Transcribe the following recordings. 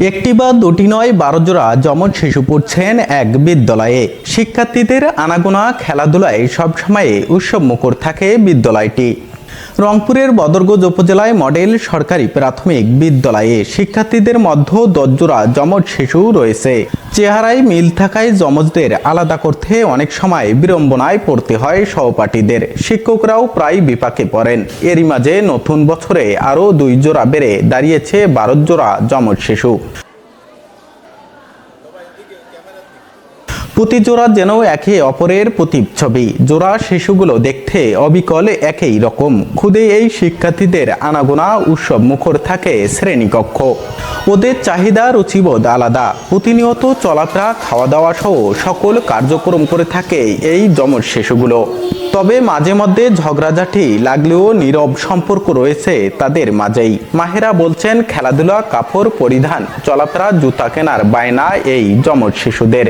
একটি বা দুটি নয় বারো জোড়া যমজ শিশু পড়ছেন এক বিদ্যালয়ে। শিক্ষার্থীদের আনাগোনা, খেলাধুলায় সবসময় উৎসব মুখর থাকে বিদ্যালয়টি। রংপুরের বদরগঞ্জ উপজেলায় মডেল সরকারি প্রাথমিক বিদ্যালয়ে শিক্ষার্থীদের মধ্যে দশজোড়া যমজ শিশু রয়েছে। চেহারায় মিল থাকায় যমজদের আলাদা করতে অনেক সময় বিড়ম্বনায় পড়তে হয় সহপাঠীদের। শিক্ষকরাও প্রায় বিপাকে পড়েন। এরই মাঝে নতুন বছরে আরও দুই জোড়া বেড়ে দাঁড়িয়েছে বারো জোড়া যমজ শিশু। প্রতি জোড়া যেন একে অপরের প্রতিচ্ছবি। জোড়া শিশুগুলো দেখতে অবিকল একই রকম। খুদে এই শিক্ষার্থীদের আনাগোনা উৎসব মুখর থাকে শ্রেণীকক্ষ। ওদের চাহিদা, রুচিবোধ আলাদা। প্রতিনিয়ত চলাফেরা খাওয়া দাওয়া সহ সকল কার্যক্রম করে থাকে এই যমজ শিশুগুলো। তবে মাঝে মধ্যে ঝগড়াঝাটি লাগলেও নীরব সম্পর্ক রয়েছে তাদের মাঝেই। মাহেরা বলছেন, খেলাধুলা, কাপড় পরিধান, চলাফেরা, জুতা কেনার বায়না এই যমজ শিশুদের।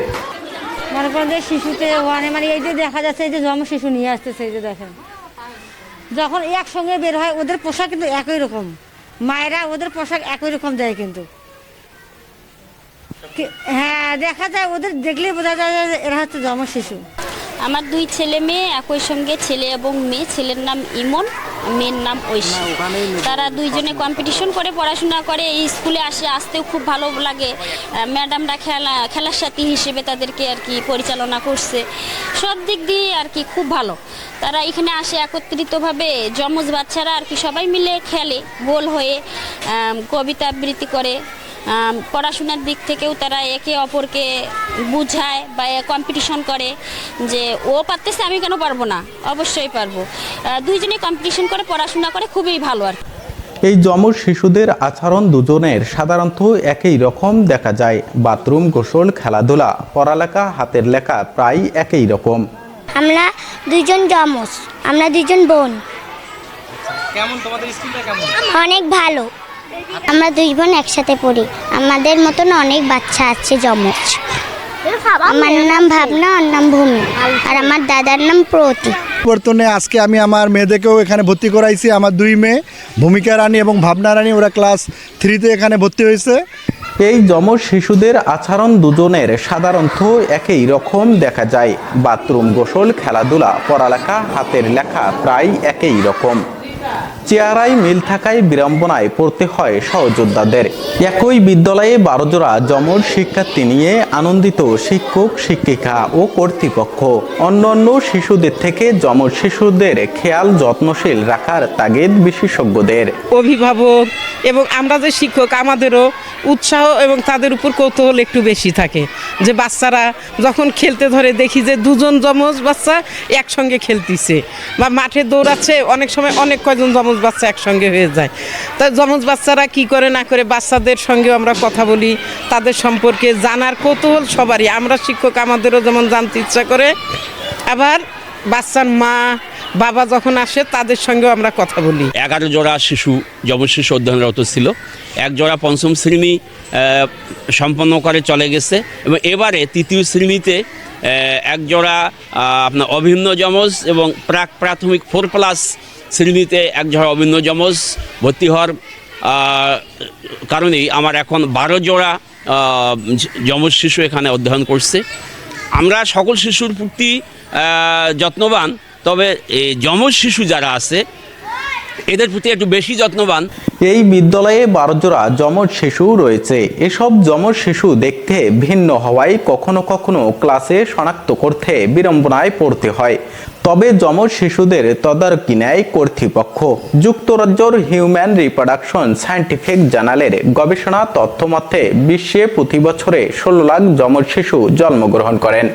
মনে করেন যে শিশুতে ওখানে মানে এই যে দেখা যাচ্ছে, এই যে জন্ম শিশু নিয়ে আসতেছে, এই যে দেখেন। যখন একসঙ্গে বের হয়, ওদের পোশাক কিন্তু একই রকম। মায়েরা ওদের পোশাক একই রকম দেয় কিন্তু। হ্যাঁ দেখা যায়, ওদের দেখলেই বোঝা যায় যে এরা হচ্ছে জন্ম শিশু। আমার দুই ছেলে মেয়ে, একই সঙ্গে ছেলে এবং মেয়ে। ছেলের নাম ইমন। মেয়ের নাম ঐশী। তারা দুইজনে কম্পিটিশন করে পড়াশোনা করে এই স্কুলে আসে আসতেও খুব ভালো লাগে। ম্যাডামরা খেলা খেলার সাথী হিসেবে তাদেরকে আর কি পরিচালনা করছে। সব দিক দিয়ে আর কি খুব ভালো। তারা এখানে আসে একত্রিতভাবে যমজ বাচ্চারা আর কি সবাই মিলে খেলে গোল হয়ে কবিতা আবৃত্তি করে। পড়াশোনার দিক থেকেও তারা একে অপরকে বুঝায় বা কম্পিটিশন করে যে ও পারতেছে আমি কেন পারব না? অবশ্যই পারব। দুইজনে কম্পিটিশন করে পড়াশোনা করে খুবই ভালো আর কি। এই যমজ শিশুদের আচরণ দুজনের সাধারণত একই রকম দেখা যায়। বাথরুম গোসল খেলাধুলা পড়ালেখা হাতের লেখা প্রায় একই রকম। আমরা দুইজন যমজ আমরা দুইজন বোন। কেমন তোমাদের স্কুলটা কেমন? অনেক ভালো। আমরা দুই বোন একসাথে পড়ি। আমাদের মতন অনেক বাচ্চা আছে যমজ। আমার নাম ভাবনা ওর নাম ভূমি। আর আমার দাদার নাম প্রতি। পরিবর্তনে আজকে আমি আমার মেয়েদেরকেও এখানে ভর্তি করাইছি আমার দুই মেয়ে ভূমিকা রানী এবং ভাবনা রানী ওরা ক্লাস থ্রিতে এখানে ভর্তি হয়েছে। এই যমজ শিশুদের আচরণ দুজনের সাধারণত একই রকম দেখা যায়। বাথরুম গোসল খেলাধুলা পড়ালেখা হাতের লেখা প্রায় একই রকম। চেহারায় মিল থাকায় বিড়ম্বনায় পড়তে হয় সহযোদ্ধাদের। একই বিদ্যালয়ে বারো জোড়া জমর শিক্ষার্থী নিয়ে আনন্দিত শিক্ষক, শিক্ষিকা ও কর্তৃপক্ষ। অন্যান্য শিশুদের থেকে জমর শিশুদের খেয়াল যত্নশীল রাখার তাগিদ বিশেষজ্ঞদের। অভিভাবক এবং আমরা যে শিক্ষক, আমাদেরও উৎসাহ এবং তাদের উপর কৌতূহল একটু বেশি থাকে। যে বাচ্চারা যখন খেলতে ধরে দেখি যে দুজন যমজ বাচ্চা একসঙ্গে খেলতিছে বা মাঠে দৌড়াচ্ছে, অনেক সময় অনেক কয়জন যমজ বাচ্চা একসঙ্গে হয়ে যায়। তা যমজ বাচ্চারা কি করে না করে বাচ্চাদের সঙ্গেও আমরা কথা বলি, তাদের সম্পর্কে জানার কৌতূহল সবারই। আমরা শিক্ষক আমাদেরও যেমন জানতে ইচ্ছা করে, আবার বাচ্চার মা বাবা যখন আসে, তাদের সঙ্গেও আমরা কথা বলি। এগারো জোড়া শিশু যব শিশু অধ্যয়নরত ছিল। এক জোড়া পঞ্চম শ্রেণি সম্পন্ন করে চলে গেছে। এবং এবারে তৃতীয় শ্রেণীতে এক জোড়া আপনার অভিন্ন যমজ এবং প্রাক প্রাথমিক ফোর প্লাস শ্রেণীতে এক জোড়া অভিন্ন যমজ ভর্তি হওয়ার কারণেই আমার এখন বারো জোড়া যমজ শিশু এখানে অধ্যয়ন করছে। আমরা সকল শিশুর প্রতি যত্নবান। তবে যমজ শিশু যারা আছে, এদের প্রতি একটু বেশি যত্নবান। এই বিদ্যালয়ে বারো জোড়া যমজ শিশু রয়েছে। এসব যমজ শিশু দেখতে ভিন্ন হওয়ায় কখনো কখনো ক্লাসে শনাক্ত করতে বিড়ম্বনায় পড়তে হয়। তবে যমজ শিশুদের তদারকি নেয় কর্তৃপক্ষ। যুক্তরাজ্যর হিউম্যান রিপ্রোডাকশন সায়েন্টিফিক জার্নালের গবেষণা তথ্যমতে বিশ্বে প্রতি বছরে ষোলো লাখ যমজ শিশু জন্মগ্রহণ করেন।